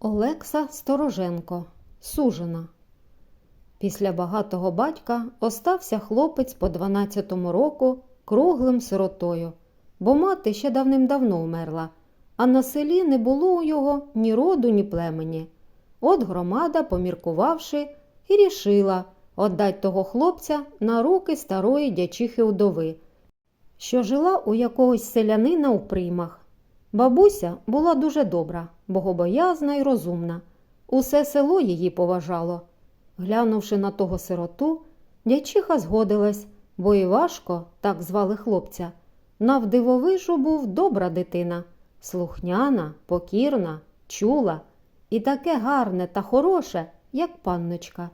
Олекса Стороженко. Сужена. Після багатого батька остався хлопець по 12-му року круглим сиротою, бо мати ще давним-давно вмерла, а на селі не було у його ні роду, ні племені. От громада, поміркувавши, і рішила отдать того хлопця на руки старої дячихи удови, що жила у якогось селянина у приймах. Бабуся була дуже добра, богобоязна і розумна. Усе село її поважало. Глянувши на того сироту, дячиха згодилась, бо Івашко, так звали хлопця, навдивовижу був добра дитина, слухняна, покірна, чула і таке гарне та хороше, як панночка.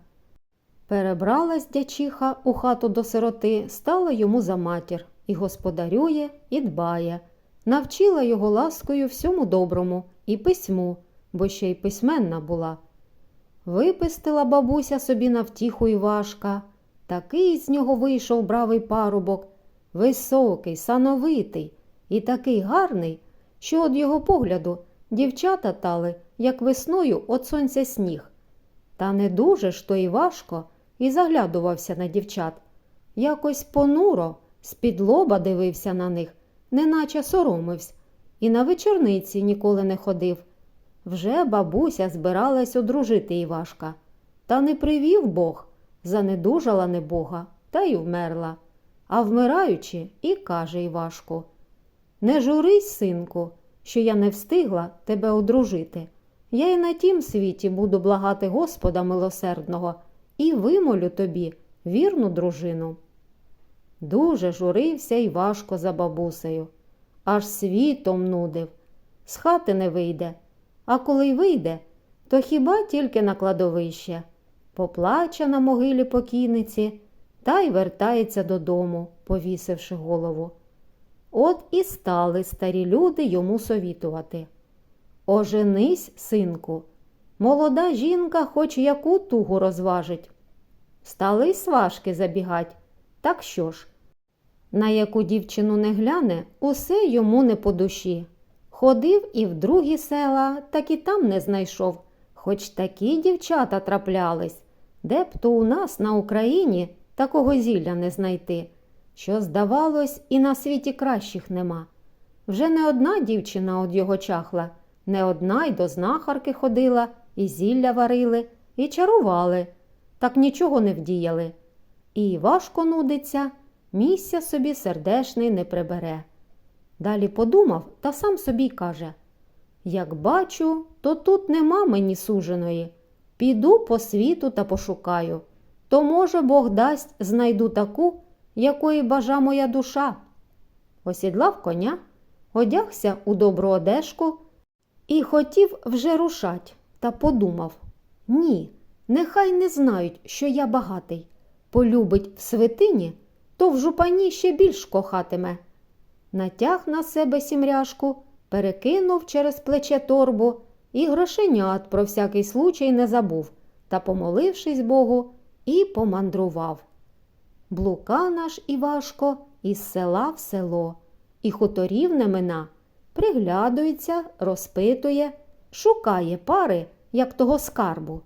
Перебралась дячиха у хату до сироти, стала йому за матір і господарює, і дбає. Навчила його ласкою всьому доброму і письму, бо ще й письменна була. Випистила бабуся собі на втіху Івашка. Такий з нього вийшов бравий парубок, високий, сановитий і такий гарний, що од його погляду дівчата тали, як весною от сонця сніг. Та не дуже ж то Івашко і заглядувався на дівчат. Якось понуро, з-під лоба дивився на них, неначе соромився, і на вечорниці ніколи не ходив. Вже бабуся збиралась одружити Івашка. Та не привів Бог, занедужала небога, та й вмерла. А вмираючи, і каже Івашку Не журись, синку, що я не встигла тебе одружити. Я й на тім світі буду благати Господа милосердного і вимолю тобі вірну дружину. Дуже журився Івашко за бабусею, аж світом нудив. З хати не вийде, а коли й вийде, то хіба тільки на кладовище. Поплаче на могилі покійниці та й вертається додому, повісивши голову. От і стали старі люди йому совітувати. Оженись, синку, молода жінка хоч яку тугу розважить. Стали й сважки забігать. Так що ж? На яку дівчину не гляне, усе йому не по душі. Ходив і в другі села, так і там не знайшов, хоч такі дівчата траплялись, де б то у нас на Україні такого зілля не знайти, що, здавалось, і на світі кращих нема. Вже не одна дівчина од його чахла, не одна й до знахарки ходила, і зілля варили, і чарували, так нічого не вдіяли. І важко нудиться, місця собі сердешний не прибере. Далі подумав та сам собі каже Як бачу, то тут нема мені суженої. Піду по світу та пошукаю. То, може, Бог дасть, знайду таку, якої бажа моя душа. Осідлав коня, одягся у добру одежку і хотів вже рушать, та подумав ні, нехай не знають, що я багатий. Полюбить в святині, то в жупані ще більш кохатиме. Натяг на себе сімряшку, перекинув через плече торбу і грошенят про всякий случай не забув та, помолившись Богу, і помандрував. Блука наш Івашко із села в село, і хуторів не мина, приглядується, розпитує, шукає пари, як того скарбу.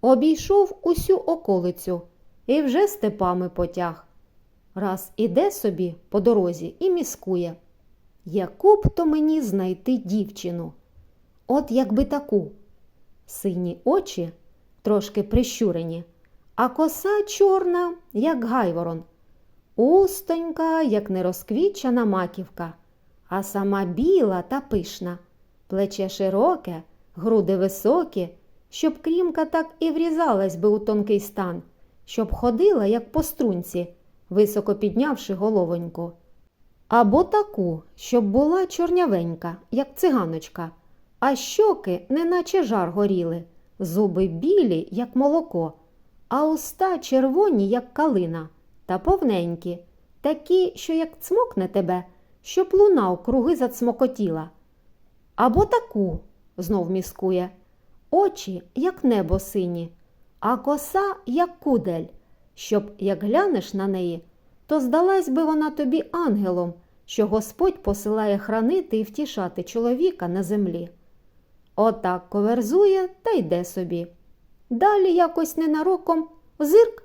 Обійшов усю околицю і вже степами потяг. Раз іде собі по дорозі і міскує. Яку б то мені знайти дівчину? От якби таку. Сині очі трошки прищурені, а коса чорна, як гайворон, устонька, як нерозквічена маківка, а сама біла та пишна, плече широке, груди високі, щоб крімка так і врізалась би у тонкий стан, щоб ходила, як по струнці високо піднявши головоньку. Або таку, щоб була чорнявенька, як циганочка, а щоки, неначе жар горіли, зуби білі, як молоко, а уста червоні, як калина, та повненькі, такі, що як цмокне тебе, щоб луна круги зацмокотіла. Або таку, знов міскує, очі, як небо сині, а коса, як кудель щоб, як глянеш на неї, то здалась би вона тобі ангелом, що Господь посилає хранити і втішати чоловіка на землі. Отак коверзує та йде собі. Далі якось ненароком зирк,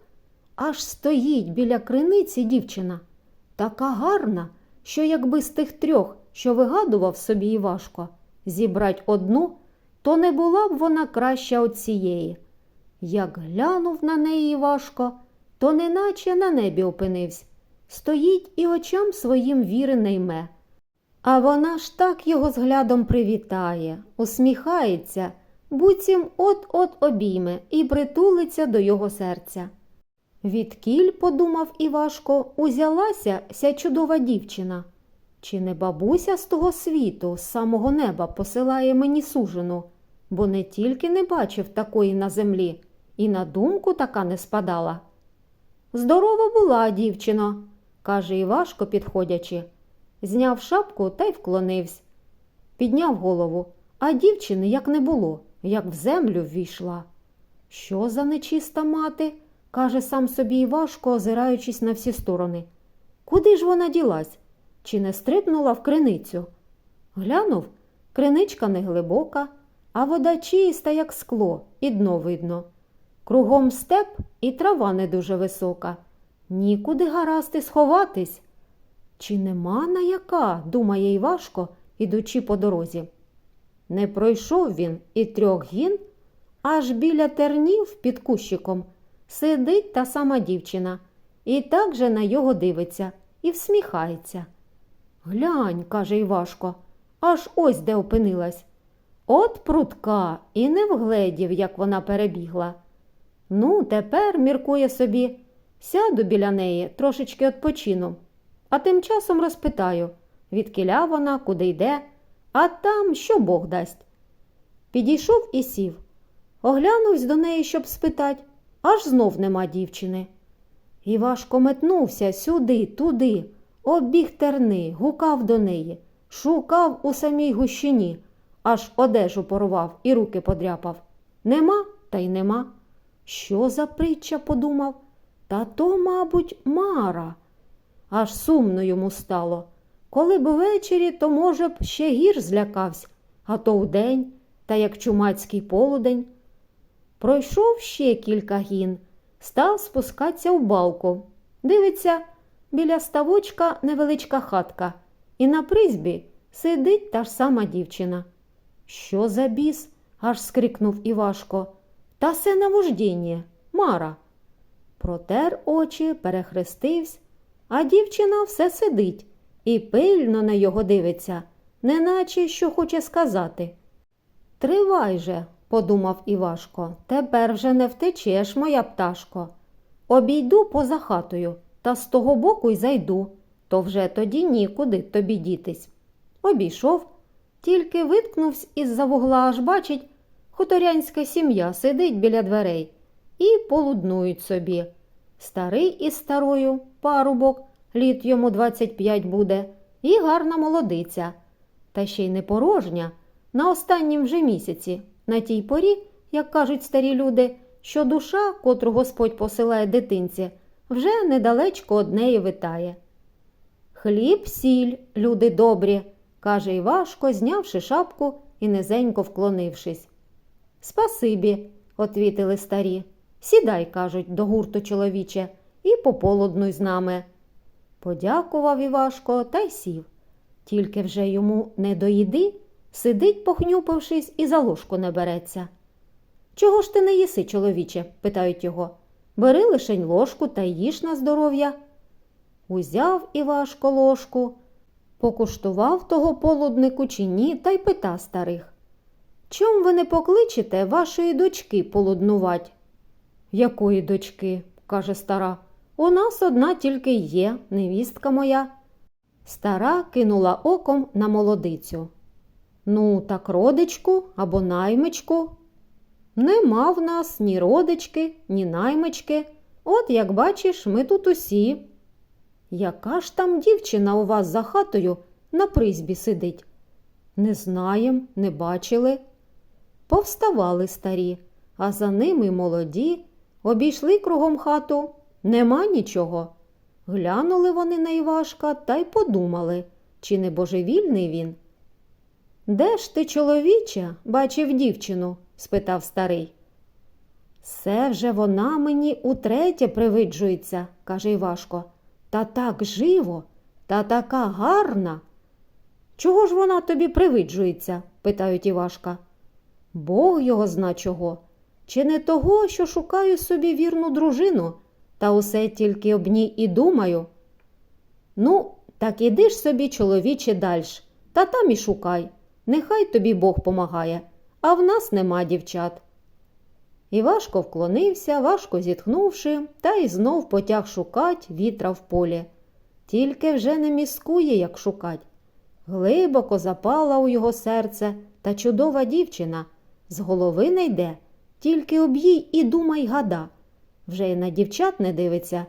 аж стоїть біля криниці дівчина. Така гарна, що якби з тих трьох, що вигадував собі Івашко, зібрать одну, то не була б вона краща от цієї. Як глянув на неї Івашко, то неначе на небі опинився. Стоїть і очам своїм віри не йме. А вона ж так його зглядом привітає, усміхається, буцім от-от обійме і притулиться до його серця. Відкіль, подумав Івашко, узялася ся чудова дівчина. Чи не бабуся з того світу, з самого неба посилає мені сужену, бо не тільки не бачив такої на землі, і на думку така не спадала. Здорова була, дівчино, каже Івашко, підходячи. Зняв шапку та й вклонився. Підняв голову, а дівчини як не було, як в землю ввійшла. Що за нечиста мати? каже сам собі Івашко, озираючись на всі сторони. Куди ж вона ділась? Чи не стрибнула в криницю? Глянув, криничка не глибока, а вода чиста, як скло, і дно видно. Кругом степ і трава не дуже висока. Нікуди гаразди сховатись. Чи нема на яка, думає Івашко, ідучи по дорозі. Не пройшов він і трьох гін, аж біля тернів під кущиком сидить та сама дівчина, і так же на його дивиться і всміхається. Глянь, каже Івашко, аж ось де опинилась. От прутка і не вгледів, як вона перебігла. Ну, тепер, міркує собі, сяду біля неї, трошечки відпочину, а тим часом розпитаю, відкиля вона, куди йде, а там що Бог дасть. Підійшов і сів. Оглянувсь до неї, щоб спитать, аж знов нема дівчини. Івашко метнувся сюди, туди, обіг терни, гукав до неї, шукав у самій гущині, аж одежу порвав і руки подряпав. Нема, та й нема. Що за притча подумав? Та то, мабуть, Мара. Аж сумно йому стало. Коли б ввечері, то, може б, ще гір злякався, а то вдень, та як чумацький полудень. Пройшов ще кілька гін, став спускатися в балку. Дивиться, біля ставочка невеличка хатка, і на призбі сидить та ж сама дівчина. Що за біс? аж скрикнув Івашко. Та се навождіння, Мара. Протер очі, перехрестився, а дівчина все сидить і пильно на його дивиться, неначе що хоче сказати. Тривай же, подумав Івашко, тепер вже не втечеш, моя пташко. Обійду поза хатою та з того боку й зайду, то вже тоді нікуди тобі дітись. Обійшов, тільки виткнувся із-за вугла, аж бачить, хуторянська сім'я сидить біля дверей і полуднують собі. Старий із старою парубок, літ йому 25 буде, і гарна молодиця. Та ще й не порожня, на останнім вже місяці, на тій порі, як кажуть старі люди, що душа, котру Господь посилає дитинці, вже недалечко од неї витає. Хліб, сіль, люди добрі, каже Івашко, знявши шапку і низенько вклонившись. Спасибі, отвітили старі. Сідай, кажуть, до гурту чоловіче, і пополуднуй з нами. Подякував Івашко та й сів. Тільки вже йому не до їди, сидить, похнюпившись, і за ложку не береться. Чого ж ти не їси, чоловіче? питають його. Бери лишень ложку та їж на здоров'я. Узяв Івашко ложку, покуштував того полуднику чи ні, та й пита старих. Чом ви не покличете вашої дочки полуднувать? Якої дочки? каже стара. У нас одна тільки є, невістка моя. Стара кинула оком на молодицю. Ну, так родичку або наймичку. Нема в нас ні родички, ні наймички. От, як бачиш, ми тут усі. Яка ж там дівчина у вас за хатою на призбі сидить? Не знаєм, не бачили. Повставали старі, а за ними молоді, обійшли кругом хату. Нема нічого. Глянули вони на Івашка та й подумали, чи не божевільний він. Де ж ти, чоловіче, бачив дівчину? спитав старий. Все вже вона мені утретє привиджується, каже Івашко. Та так живо, та така гарна. Чого ж вона тобі привиджується? питають Івашка. Бог його зна чого. Чи не того, що шукаю собі вірну дружину, та усе тільки об ній і думаю? Ну, так іди ж собі, чоловіче, дальш, та там і шукай. Нехай тобі Бог помагає, а в нас нема дівчат. І важко вклонився, важко зітхнувши, та й знов потяг шукать вітра в полі. Тільки вже не міскує, як шукать. Глибоко запала у його серце та чудова дівчина. З голови не йде, тільки об'їй і думай гада. Вже й на дівчат не дивиться,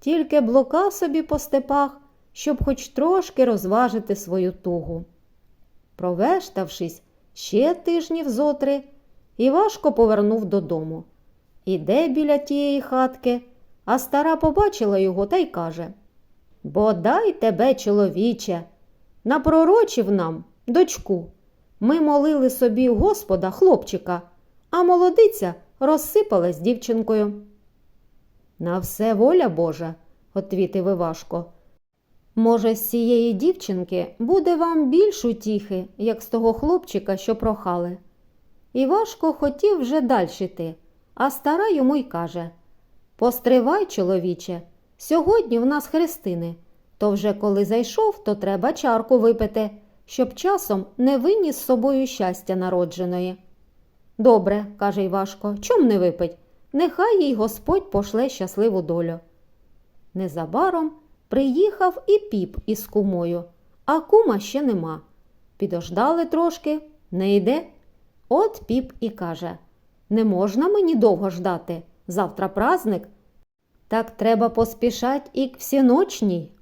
тільки блока собі по степах, щоб хоч трошки розважити свою тугу. Провештавшись ще тижнів зотри, Івашко повернув додому. Іде біля тієї хатки, а стара побачила його та й каже Бодай тебе, чоловіче, напророчив нам, дочку. Ми молили собі Господа хлопчика, а молодиця розсипалась дівчинкою. На все воля Божа, отвітив Івашко. Може, з цієї дівчинки буде вам більш утіхи, як з того хлопчика, що прохали. Івашко хотів вже далі йти, а стара йому й каже Постривай, чоловіче, сьогодні в нас хрестини, то вже коли зайшов, то треба чарку випити, щоб часом не виніс з собою щастя народженої. Добре, каже Івашко, чом не випить? Нехай їй Господь пошле щасливу долю. Незабаром приїхав і піп із кумою, а кума ще нема. Підождали трошки, не йде. От піп і каже Не можна мені довго ждати. Завтра праздник. Так треба поспішать і к всіночній.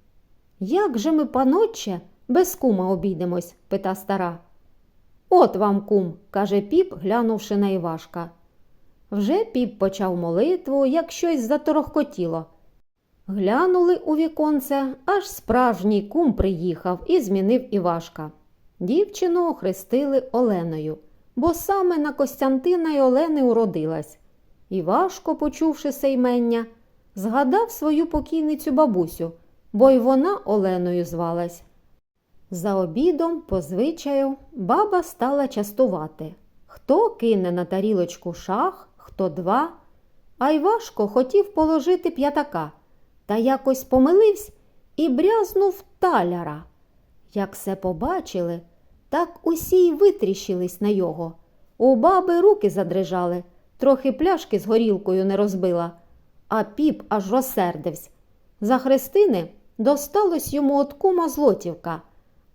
Як же ми, панотче, без кума обійдемось? пита стара. От вам кум, каже піп, глянувши на Івашка. Вже піп почав молитву, як щось заторохкотіло. Глянули у віконце, аж справжній кум приїхав і змінив Івашка. Дівчину охрестили Оленою, бо саме на Костянтина й Олени уродилась. Івашко, почувши це ймення, згадав свою покійницю бабусю, бо й вона Оленою звалась. За обідом, по звичаю, баба стала частувати. Хто кине на тарілочку шах, хто два, а Івашко хотів положити п'ятака та якось помилився і брязнув таляра. Як все побачили, так усі й витріщились на його. У баби руки задрижали, трохи пляшки з горілкою не розбила, а піп аж розсердився. За хрестини досталось йому от кума злотівка,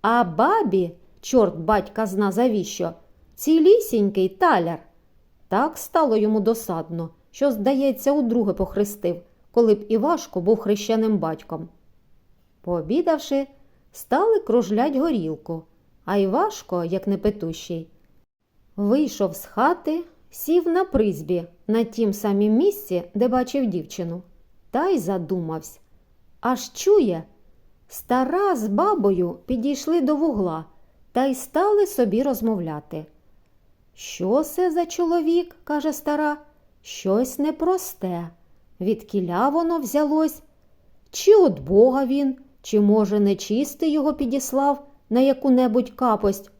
а бабі, чорт батька зна завіщо, цілісінький таляр. Так стало йому досадно, що, здається, удруге похрестив коли б Івашко був хрещеним батьком. Пообідавши, стали кружлять горілку, а Івашко, як непетущий, вийшов з хати, сів на призбі на тім самім місці, де бачив дівчину, та й задумався. Аж чує, стара з бабою підійшли до вугла та й стали собі розмовляти. Що це за чоловік? каже стара, щось непросте. Відкіля воно взялось? Чи от Бога він, чи, може, нечистий його підіслав на яку-небудь капость?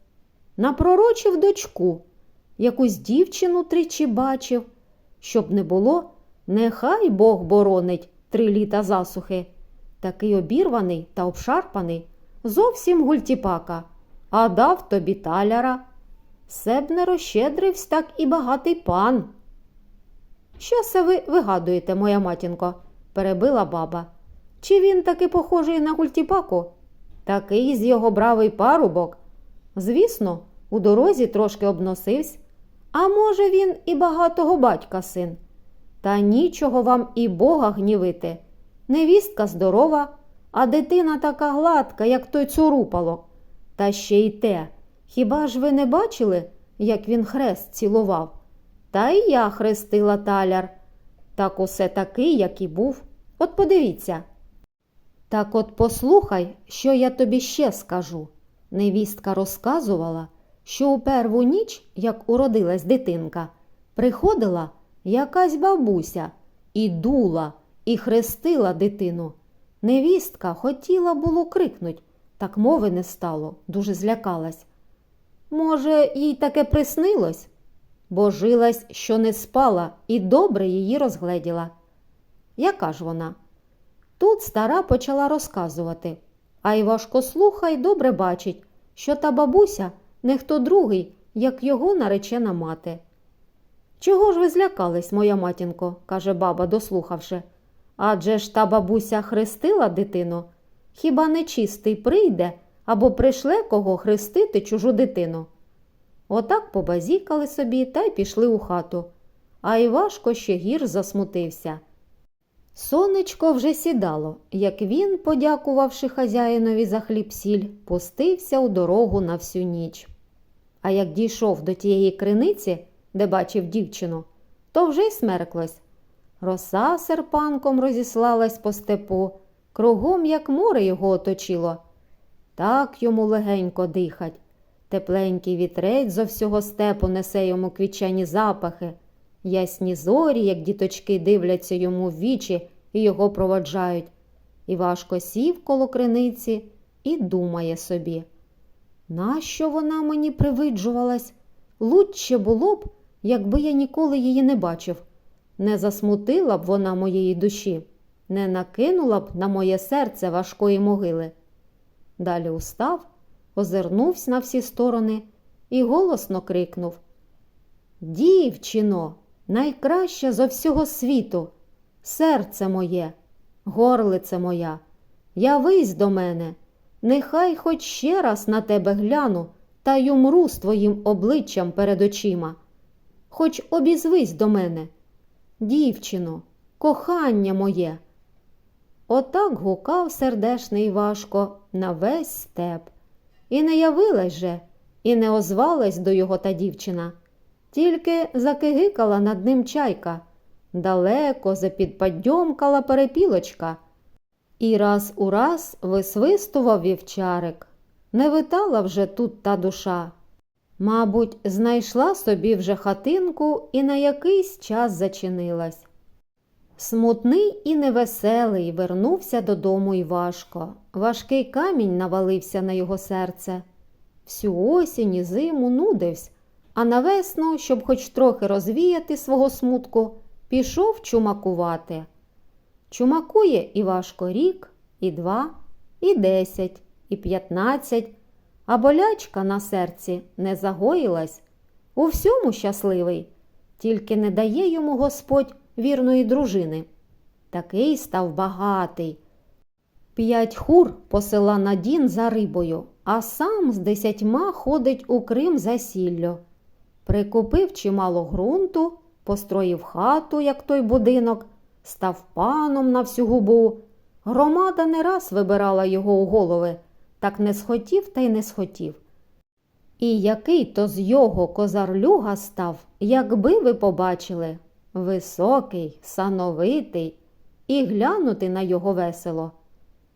Напророчив дочку, якусь дівчину тричі бачив. Щоб не було, нехай Бог боронить три літа засухи. Такий обірваний та обшарпаний, зовсім гультіпака, а дав тобі таляра. Себ не розщедривсь так і багатий пан. Що це ви вигадуєте, моя матінко? перебила баба. Чи він таки похожий на гультіпаку? Такий з його бравий парубок. Звісно, у дорозі трошки обносився. А може, він і багатого батька син. Та нічого вам і Бога гнівити. Невістка здорова, а дитина така гладка, як той цурупало. Та ще й те. Хіба ж ви не бачили, як він хрест цілував? Та й я хрестила таляр. Так усе такий, як і був. От подивіться. Так от послухай, що я тобі ще скажу. Невістка розказувала, що у перву ніч, як уродилась дитинка, приходила якась бабуся і дула, і хрестила дитину. Невістка хотіла було крикнуть, так мови не стало, дуже злякалась. Може, їй таке приснилось? Божилась, що не спала, і добре її розгледіла. Яка ж вона? Тут стара почала розказувати, а Івашко слухай добре бачить, що та бабуся не хто другий, як його наречена мати. Чого ж ви злякались, моя матінко, каже баба, дослухавши. Адже ж та бабуся хрестила дитину. Хіба нечистий прийде або пришле кого хрестити чужу дитину? Отак побазікали собі та й пішли у хату, а Івашко ще гір засмутився. Сонечко вже сідало, як він, подякувавши хазяїнові за хліб сіль, пустився у дорогу на всю ніч. А як дійшов до тієї криниці, де бачив дівчину, то вже й смерклось. Роса серпанком розіслалась по степу, кругом, як море його оточило. Так йому легенько дихать. Тепленький вітрець зо всього степу несе йому квітчані запахи. Ясні зорі, як діточки, дивляться йому в вічі і його проводжають. І важко сів коло криниці і думає собі. Нащо вона мені привиджувалась? Лучше було б, якби я ніколи її не бачив. Не засмутила б вона моєї душі, не накинула б на моє серце важкої могили. Далі устав, озирнувся на всі сторони і голосно крикнув Дівчино, найкраща зо всього світу, серце моє, горлице моя, явись до мене, нехай хоч ще раз на тебе гляну та й умру з твоїм обличчям перед очима. Хоч обізвись до мене, дівчино, кохання моє. Отак гукав сердешний важко на весь степ. І не явилась же, і не озвалась до його та дівчина, тільки закигикала над ним чайка, далеко запідпадьомкала перепілочка. І раз у раз висвистував вівчарик. Не витала вже тут та душа. Мабуть, знайшла собі вже хатинку і на якийсь час зачинилась. Смутний і невеселий вернувся додому й важко. Важкий камінь навалився на його серце. Всю осінь і зиму нудився, а на весну, щоб хоч трохи розвіяти свого смутку, пішов чумакувати. Чумакує і важко рік, і два, і десять, і п'ятнадцять, а болячка на серці не загоїлась. У всьому щасливий, тільки не дає йому Господь вірної дружини. Такий став багатий. П'ять хур посила на дін за рибою, а сам з десятьма ходить у Крим за сіллю. Прикупив чимало ґрунту, построїв хату, як той будинок, став паном на всю губу. Громада не раз вибирала його у голови, так не схотів та й не схотів. І який то з його козарлюга став, якби ви побачили, високий, сановитий, і глянути на його весело.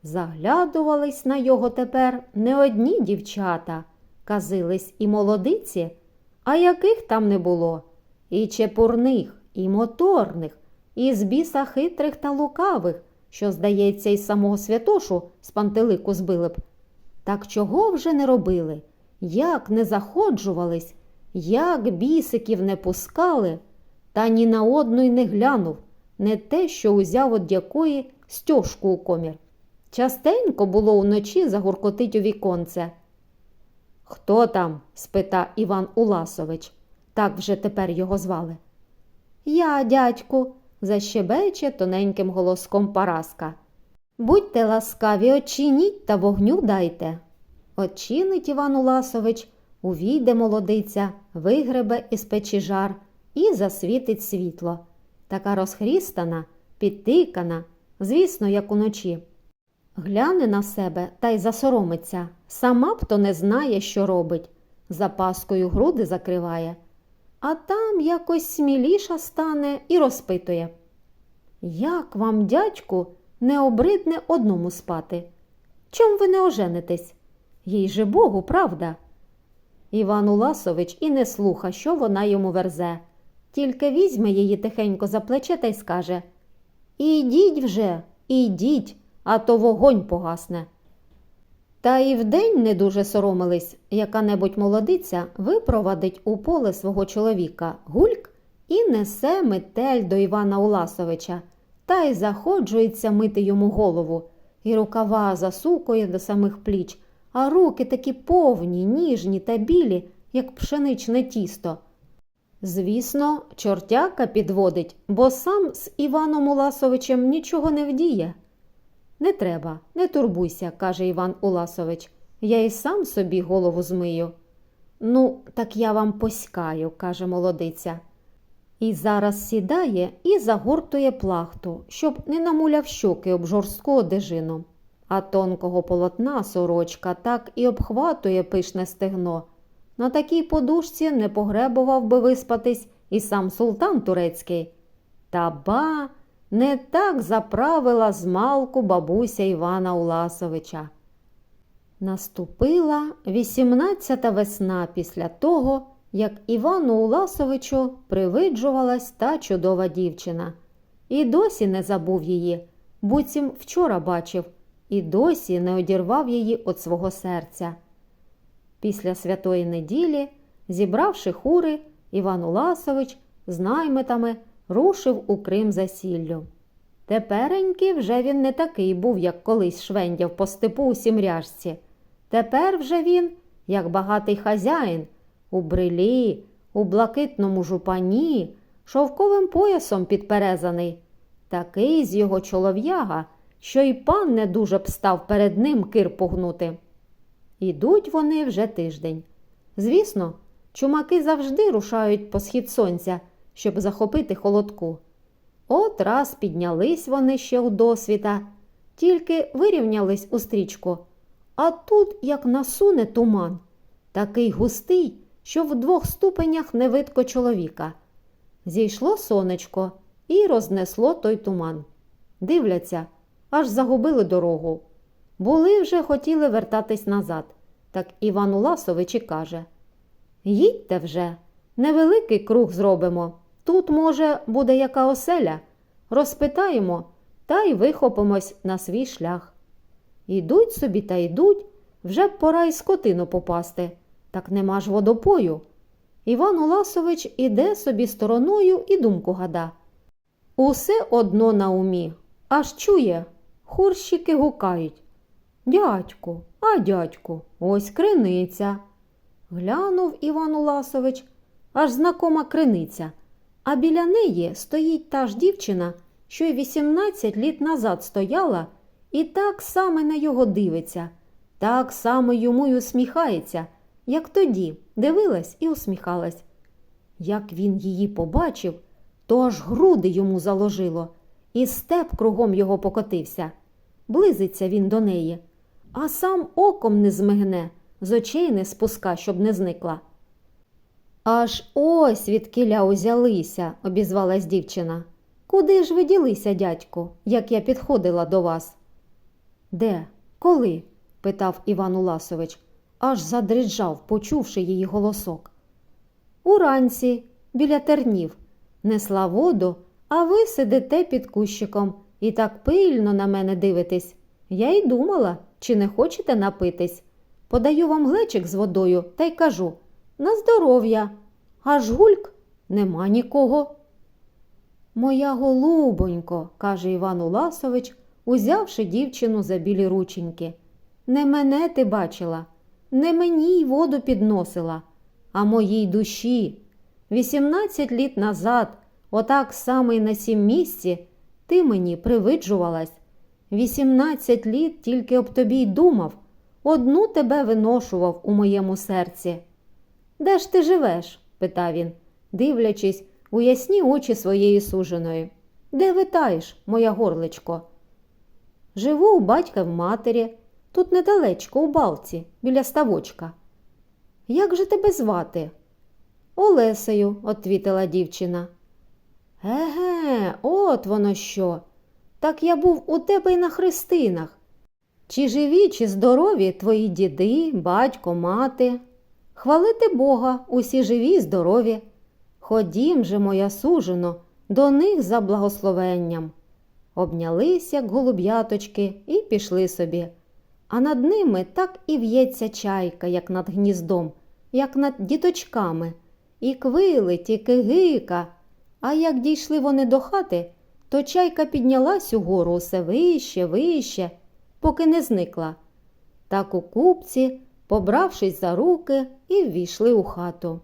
Заглядувались на його тепер не одні дівчата, казились і молодиці, а яких там не було, і чепурних, і моторних, і з біса хитрих та лукавих, що, здається, із самого святошу з пантелику збили б. Так чого вже не робили, як не заходжувались, як бісиків не пускали, та ні на одну й не глянув, не те, що узяв од якої стьожку у комір. Частенько було вночі загуркотить у віконце. Хто там? спита Іван Уласович. Так вже тепер його звали. Я, дядьку, защебече тоненьким голоском Параска. Будьте ласкаві, очиніть та вогню дайте. Очинить Іван Уласович, увійде молодиця, вигребе із печі жар і засвітить світло. Така розхрістана, підтикана, звісно, як уночі. Гляне на себе та й засоромиться, сама б то не знає, що робить, запаскою груди закриває, а там якось сміліша стане і розпитує. Як вам, дядьку, не обридне одному спати? Чом ви не оженитесь? Їй же Богу, правда? Іван Уласович і не слуха, що вона йому верзе. Тільки візьме її тихенько за плече та й скаже Ідіть вже, ідіть, а то вогонь погасне. Та і вдень не дуже соромились, яка-небудь молодиця випровадить у поле свого чоловіка гульк і несе метель до Івана Уласовича, та й заходжується мити йому голову, і рукава засукує до самих пліч, а руки такі повні, ніжні та білі, як пшеничне тісто. Звісно, чортяка підводить, бо сам з Іваном Уласовичем нічого не вдіє. Не треба, не турбуйся, каже Іван Уласович. Я і сам собі голову змию. Ну, так я вам поськаю, каже молодиця. І зараз сідає і загортує плахту, щоб не намуляв щоки об жорстку одежину. А тонкого полотна сорочка так і обхватує пишне стегно. На такій подушці не погребував би виспатись і сам султан турецький. Та ба, не так заправила змалку бабуся Івана Уласовича. Наступила вісімнадцята весна після того, як Івану Уласовичу привиджувалась та чудова дівчина. І досі не забув її, буцім вчора бачив, і досі не одірвав її від свого серця. Після святої неділі, зібравши хури, Іван Уласович з наймитами рушив у Крим за сіллю. Тепереньки вже він не такий був, як колись швендяв по степу у сімряжці. Тепер вже він, як багатий хазяїн, у брилі, у блакитному жупані, шовковим поясом підперезаний. Такий з його чолов'яга, що й пан не дуже б став перед ним кир погнути. Ідуть вони вже тиждень. Звісно, чумаки завжди рушають по схід сонця, щоб захопити холодку. От раз піднялись вони ще у досвіта, тільки вирівнялись у стрічку. А тут, як насуне туман, такий густий, що в двох ступенях не видко чоловіка. Зійшло сонечко і рознесло той туман. Дивляться, аж загубили дорогу. Були вже хотіли вертатись назад, так Іван Уласович і каже Їдьте вже, невеликий круг зробимо. Тут, може, буде яка оселя. Розпитаємо та й вихопимось на свій шлях. Ідуть собі та йдуть, вже б пора й скотину попасти, так нема ж водопою. Іван Уласович іде собі стороною і думку гада. Усе одно на умі, аж чує, хурщики гукають. Дядьку, а дядьку, ось криниця. Глянув Іван Уласович, аж знакома криниця, а біля неї стоїть та ж дівчина, що й 18 літ назад стояла і так само на його дивиться, так само йому й усміхається, як тоді дивилась і усміхалась. Як він її побачив, то аж груди йому заложило, і степ кругом його покотився. Близиться він до неї, а сам оком не змигне, з очей не спуска, щоб не зникла. Аж ось відкиля узялися, обізвалась дівчина. Куди ж ви ділися, дядьку, як я підходила до вас? Де? Коли? питав Іван Уласович, аж задрижав, почувши її голосок. Уранці, біля тернів, несла воду, а ви сидите під кущиком і так пильно на мене дивитесь. Я й думала, чи не хочете напитись. Подаю вам глечик з водою та й кажу на здоров'я. Аж гульк нема нікого. Моя голубонько, каже Іван Уласович, узявши дівчину за білі рученьки. Не мене ти бачила, не мені й воду підносила, а моїй душі. Вісімнадцять літ назад, отак само й на сім місці, ти мені привиджувалась. Вісімнадцять літ тільки об тобі й думав, одну тебе виношував у моєму серці. Де ж ти живеш? питав він, дивлячись у ясні очі своєї суженої. Де витаєш, моя горличко? Живу у батька в матері, тут недалечко, у балці, біля ставочка. Як же тебе звати? Олесею, отвітила дівчина. Еге, от воно що. Так я був у тебе й на хрестинах. Чи живі, чи здорові твої діди, батько, мати? Хвалити Бога, усі живі й здорові. Ходім же, моя сужено, до них за благословенням. Обнялись, як голуб'яточки, і пішли собі. А над ними так і в'ється чайка, як над гніздом, як над діточками, і квилить, і кигика. А як дійшли вони до хати, то чайка піднялась угору усе вище, вище, поки не зникла. Так у купці, побравшись за руки, і ввійшли у хату.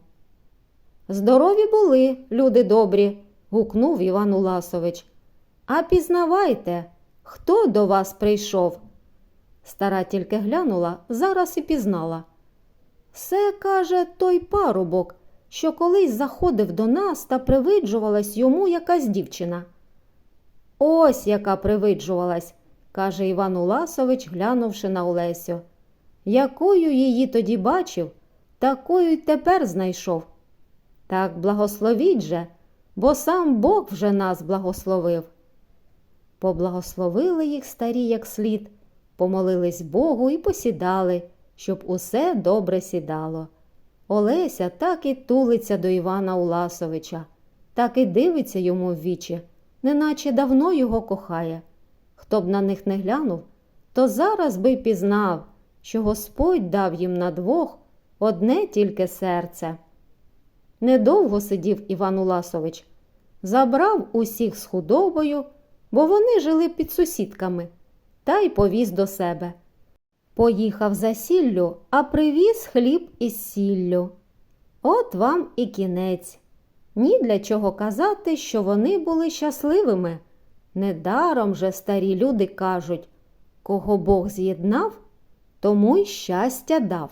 Здорові були, люди добрі, гукнув Іван Уласович. А пізнавайте, хто до вас прийшов? Стара тільки глянула, зараз і пізнала. Це, каже, той парубок, що колись заходив до нас та привиджувалась йому якась дівчина. Ось яка привиджувалась, каже Іван Уласович, глянувши на Олесю. Якою її тоді бачив, такою й тепер знайшов. Так благословіть же, бо сам Бог вже нас благословив. Поблагословили їх старі як слід, помолились Богу і посідали, щоб усе добре сідало. Олеся так і тулиться до Івана Уласовича, так і дивиться йому в вічі, неначе давно його кохає. Хто б на них не глянув, то зараз би пізнав, що Господь дав їм на двох одне тільки серце. Недовго сидів Іван Уласович, забрав усіх з худобою, бо вони жили під сусідками, та й повіз до себе. Поїхав за сіллю, а привіз хліб із сіллю. От вам і кінець. Ні для чого казати, що вони були щасливими. Недаром же старі люди кажуть, кого Бог з'єднав, тому й щастя дав.